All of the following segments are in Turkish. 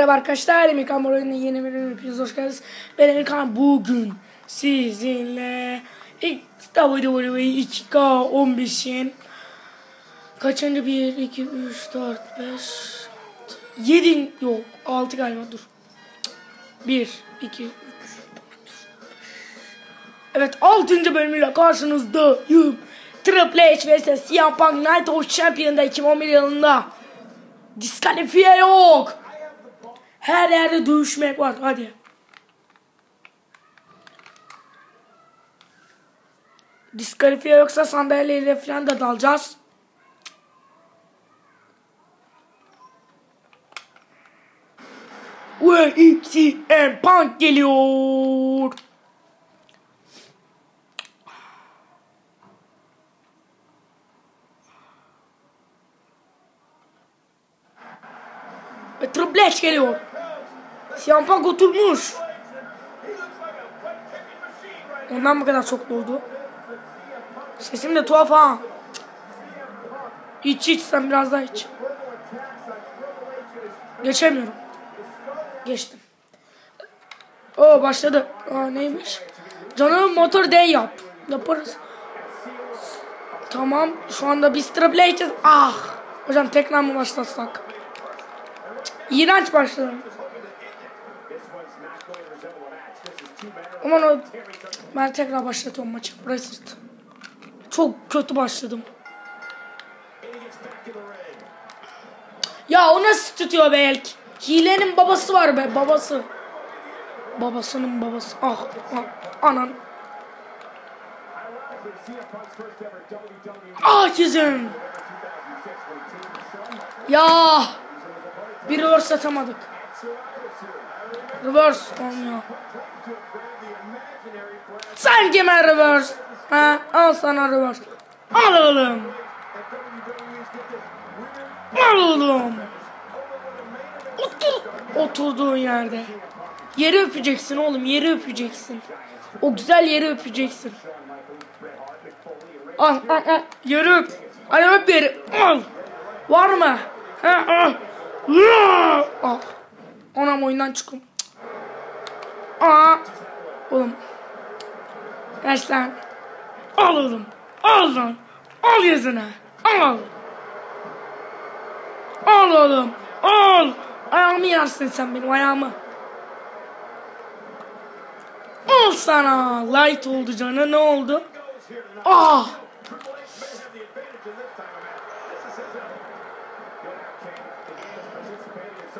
Merhaba arkadaşlar, Emirkan Moray'ın yeni bir hepiniz hoş geldiniz. Ben Emirkan bugün sizinle WWE 2K15'in kaçıncı 1, 2, 3, 4, 5, 7 yok 6 galiba dur. 1, 2, 3, Evet 6. bölümüyle karşınızdayım. Triple H vs CM Punk Night of Champion'da 2011 yılında diskalifiye yok. Her yerde dövüşmek var. Hadi. Diskalifiye yoksa sandalyeyle falan da dalacağız. Ve XCM Punk geliyor. Ve Triple H geliyor. Punk oturmuş. Ondan bu kadar çok doldu. Sesim de tuhaf ha. İç iç sen biraz daha iç. Geçemiyorum. Geçtim. O başladı. Aa neymiş? Canım motor day yap. Yaparız. Tamam. Şu anda biz Triple H'ciz. Ah. Hocam tekrar mı başlasak? İğrenç başladım. Aman o ben tekrar başlatıyorum maçı. Burası çok kötü başladım. Ya o nasıl tutuyor be elk? Hilenin babası var be babası. Babasının babası. Ah, ah anan. Ah yüzüm. Ya. Bir reverse atamadık. Reverse olmuyor. Sen kime reverse? Ha, al sana reverse. Al oğlum. Al oğlum. Otur. Oturduğun yerde. Yeri öpeceksin oğlum, yeri öpeceksin. O güzel yeri öpeceksin. Al, al, al. Yeri öp. Ay öp yeri. Al. Var mı? Ha, al. Al. Anam oyundan çıkım. Aa. Oğlum. Lan. Al oğlum. Al lan. Al yüzüne. Al. Al oğlum. Al. Ayağımı yersin sen benim ayağımı. Al sana. Light oldu canı. Ne oldu? Ah.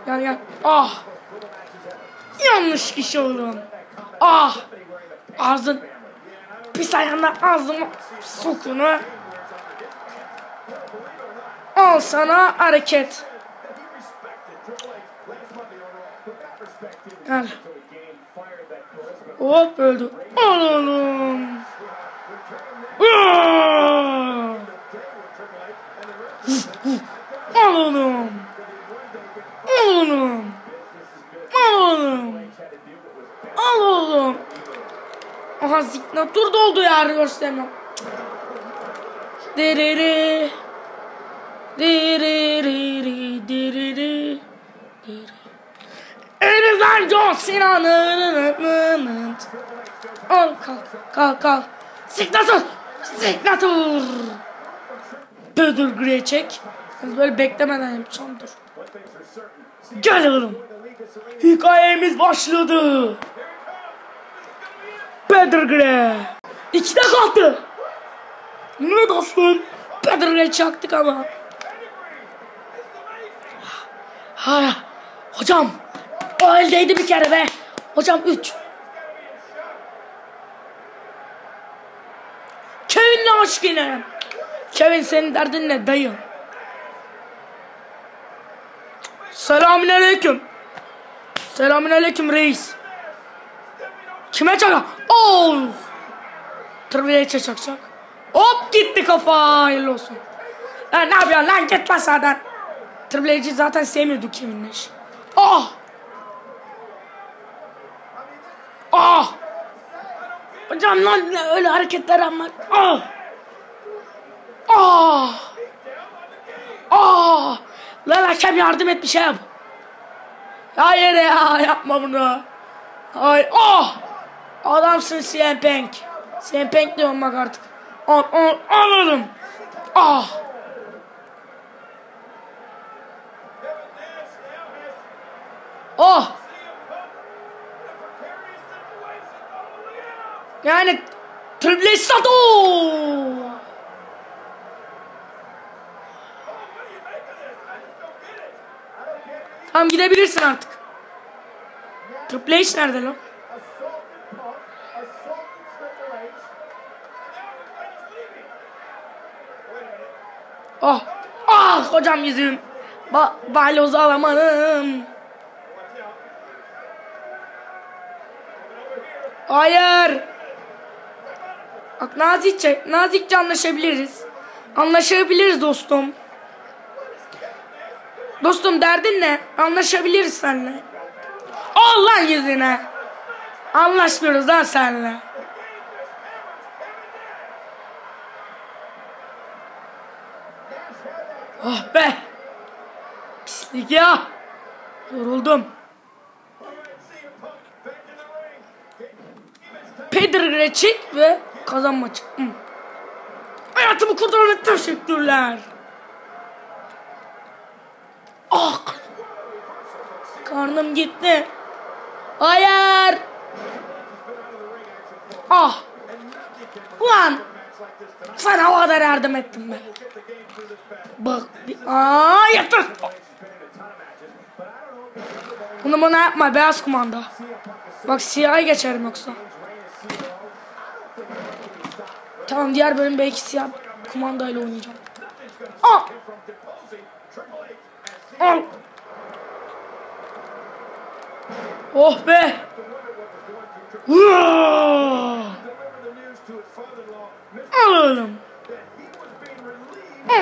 Gel gel. Ah. Yanlış kişi oğlum. Ah. Ağzın pis ayağına ağzıma sokunu. Al sana hareket. Gel. Hop öldü. Oğlum. Oğlum. Al oğlum. Al oğlum. Al oğlum. Aha signatur doldu ya göstermem. Derere. Derere. Derere. Elimizden John Cena'nın. Al kalk kalk kalk. Signatur. Signatur. Dur Grey çek. Böyle beklemeden yapacağım dur. Gel oğlum. Hikayemiz başladı. Peter Grey. İkide kalktı. Ne dostum? Peter Grey çaktık ama. Ha, hocam. O eldeydi bir kere be. Hocam 3. Kevin'le aşk yine. Kevin senin derdin ne dayı? Selamünaleyküm. Selamünaleyküm reis. Kime çaka? Oh! Triple çakacak. Hop gitti kafa. Hayırlı olsun. Lan ne yapıyorsun lan git lan sağdan. Triple H'i zaten sevmiyorduk Kevin'le. Ah! Ah! Hocam lan öyle hareketler ama. Ah! Ah! Ah! Lan hakem yardım et bir şey yap. Hayır ya yapma bunu. Hayır. Oh! Adamsın CM Punk. CM Punk diyorum bak artık. Al, al, anladım. Ah! Oh! Yani Triple Sato! Tamam gidebilirsin artık. Triple H nerede lan? Oh! Ah hocam yüzüm. Ba balyoz alamadım. Hayır. Bak nazikçe, nazikçe anlaşabiliriz. Anlaşabiliriz dostum. Dostum derdin ne? Anlaşabiliriz seninle. Al lan yüzüne. Anlaşmıyoruz lan seninle. Oh be. Pislik ya. Yoruldum. Peter Greçik ve kazan maçı. Hı. Hayatımı kurtarın teşekkürler. Ah. Karnım gitti. Hayır. Ah. Ulan. Sana o yardım ettim ben. Bak. Aa yeter. Bunu bana yapma beyaz kumanda. Bak siyah geçerim yoksa. Tamam diğer bölüm belki siyah kumandayla oynayacağım. Aa! Al. Oh be. Hıa!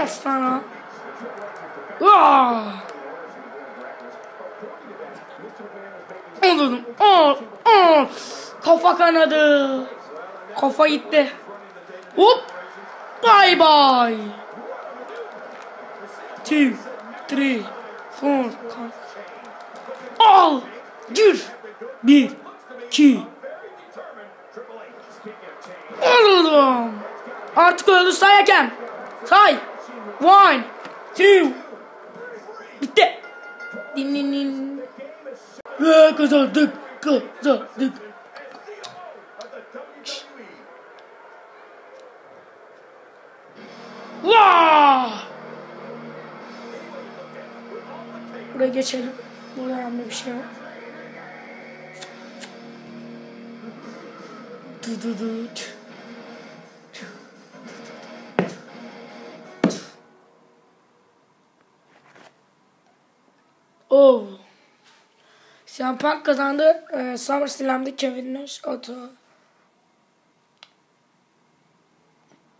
Sana. Oğlum. Al. Al. Kafa kanadı. Kafa gitti. Hop. Bye bye. Two, three, four. Al. Gir. Bir, iki. Oğlum. Artık öldü say hakem. Say. One, two. Bitti. Din din din. Ve kazandık. Kazandık. Vaa! Buraya geçelim. Burada önemli bir şey yok. Du du du. Oh. CM Punk kazandı. Ee, SummerSlam'da Kevin Nash atı.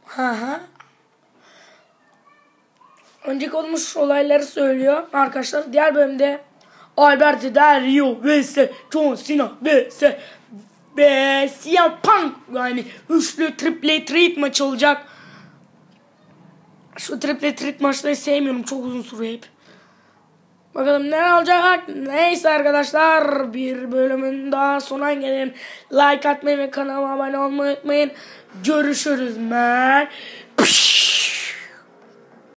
Ha ha. Önceki olmuş olayları söylüyor arkadaşlar. Diğer bölümde Albert Del Rio vs John Cena vs ve CM Punk yani üçlü triple threat maçı olacak. Şu triple threat maçları sevmiyorum. Çok uzun sürüyor hep. Bakalım ne olacak? Neyse arkadaşlar bir bölümün daha sona gelelim. Like atmayı ve kanalıma abone olmayı unutmayın. Görüşürüz. Ben